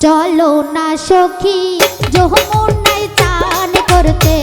চলো না সখী যমুনায় চান করতে।